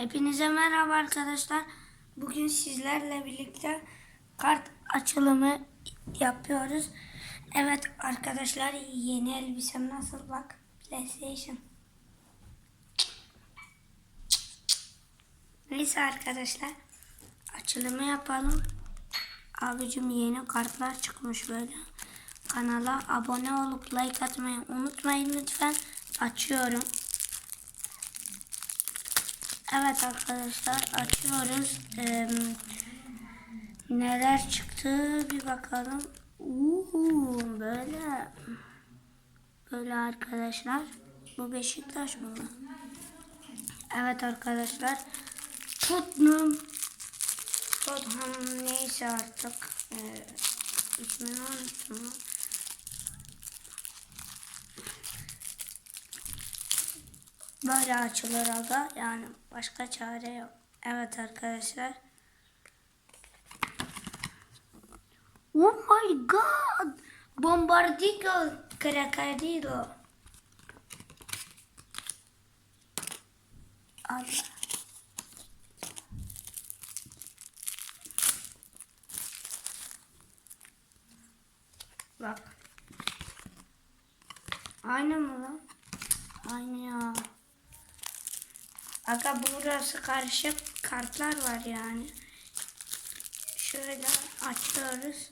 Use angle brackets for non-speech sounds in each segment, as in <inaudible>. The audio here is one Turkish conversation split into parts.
Hepinize merhaba arkadaşlar. Bugün sizlerle birlikte kart açılımı yapıyoruz. Evet arkadaşlar yeni elbisem nasıl bak. PlayStation. Neyse arkadaşlar açılımı yapalım. Abicim yeni kartlar çıkmış böyle. Kanala abone olup like atmayı unutmayın lütfen. Açıyorum. Evet arkadaşlar açıyoruz. Ee, neler çıktı bir bakalım. Uuu böyle böyle arkadaşlar. Bu Beşiktaş mı? Evet arkadaşlar. Tottenham Tottenham neyse artık. Ee, ismini unuttum. Böyle açılır aga. Yani başka çare yok. Evet arkadaşlar. Oh my god. Bombardigo Crocodilo. Allah. Bak. Aynı mı lan? Aynı ya. Aga burası karışık kartlar var yani. Şöyle açıyoruz.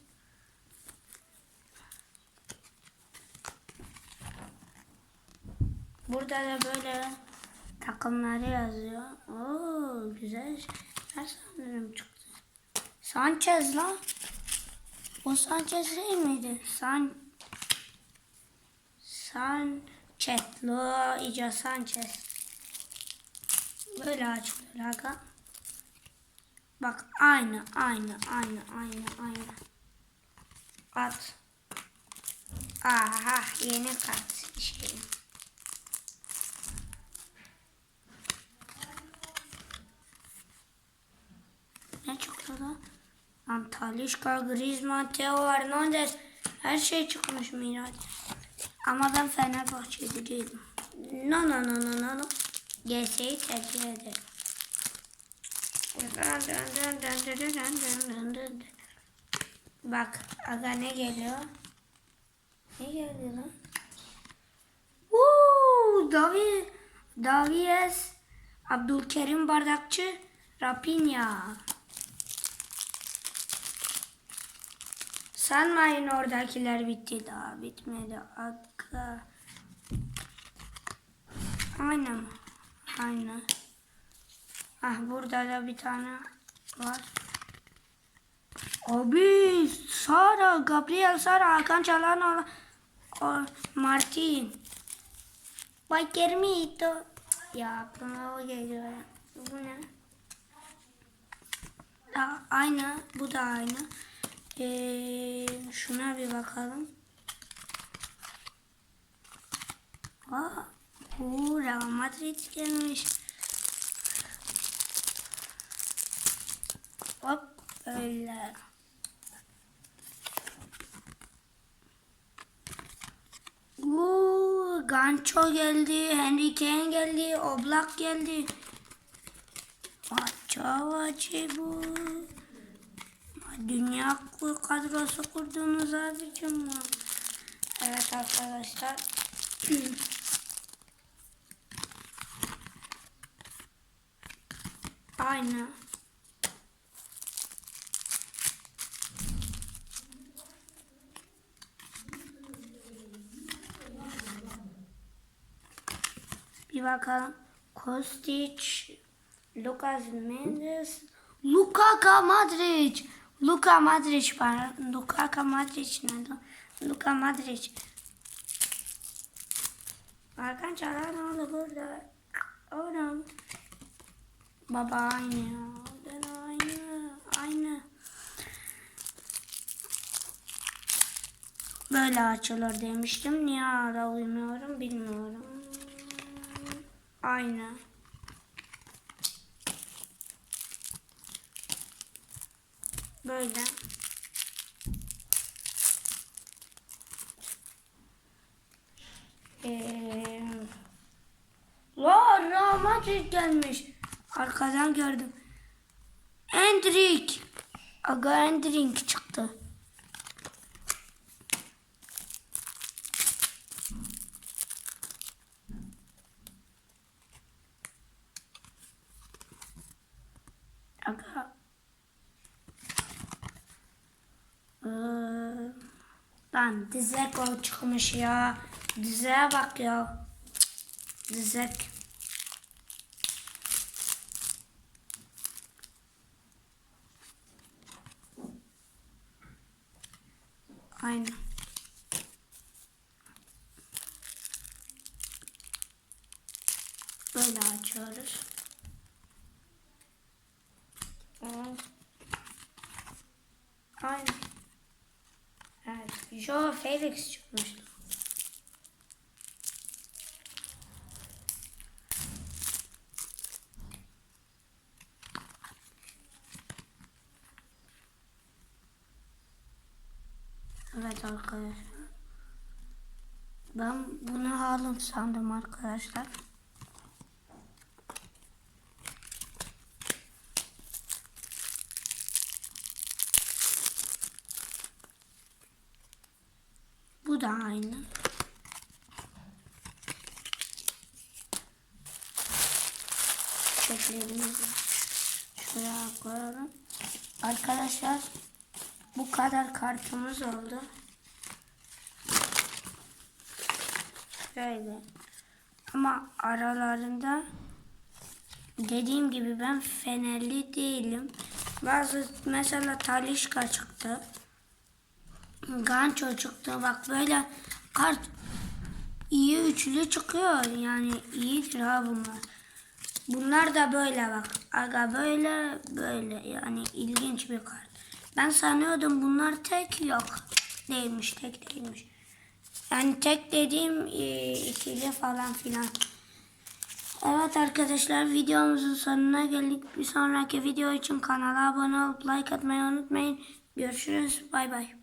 Burada da böyle takımları yazıyor. Oo güzel şeyler sanırım çıktı. Sanchez lan. O Sanchez değil miydi? San Sanchez. Lo iyice Sanchez. Böyle açılıyor aga. Bak aynı aynı aynı aynı aynı. At. Aha yeni kart şey. Ne çıktı lan? Antalya, Griezmann, Theo Hernandez. Her şey çıkmış Miraç. Ama ben Fenerbahçeli değilim. No no no no no no. GS'yi tercih ederim. Bak aga ne geliyor? Ne geldi lan? Uuu Davi Davies Abdülkerim Bardakçı Rapinha Sanmayın oradakiler bitti daha bitmedi aga Aynen Aynen. Ah burada da bir tane var. Abi Sara, Gabriel Sara, Hakan o, Martin. Bay Kermito. Ya aklıma o geliyor. Bu ne? Da, aynı. Bu da aynı. Ee, şuna bir bakalım. Aa, bu Real Madrid gelmiş. Hop öyle. Uuu Gancho geldi, Henry Kane geldi, Oblak geldi. Acaba bu. Dünya kadrosu kurdunuz abicim. Evet arkadaşlar. <clears throat> Aynı. Bir bakalım. Kostic, Lucas Mendes, Luka Modric. Luka Modric pardon. Luka Modric nerede? Luka Modric. Hakan Çalhanoğlu burada. Oğlum. Baba aynı. Ben aynı. Aynı. Böyle açılır demiştim. Niye ara uymuyorum bilmiyorum. Aynı. Böyle. Ee, La Real Madrid gelmiş. Arkadan gördüm. Endrik. Aga Endrik çıktı. Aga. Ee, lan dizek o çıkmış ya. Dizeğe bak ya. Dizek. Aynen. Böyle açıyoruz. Aynen. Evet. Joe Felix çıkmıştı. Evet arkadaşlar. Ben bunu alım sandım arkadaşlar. Bu da aynı. Çöplerimizi şuraya koyalım. Arkadaşlar bu kadar kartımız oldu. Şöyle. Ama aralarında dediğim gibi ben fenerli değilim. Bazı mesela Talişka çıktı. Gancho çıktı. Bak böyle kart iyi üçlü çıkıyor. Yani iyidir ha bunlar. Bunlar da böyle bak. Aga böyle böyle yani ilginç bir kart. Ben sanıyordum bunlar tek yok. Değilmiş tek değilmiş. Yani tek dediğim e, ikili falan filan. Evet arkadaşlar videomuzun sonuna geldik. Bir sonraki video için kanala abone olup like atmayı unutmayın. Görüşürüz. Bay bay.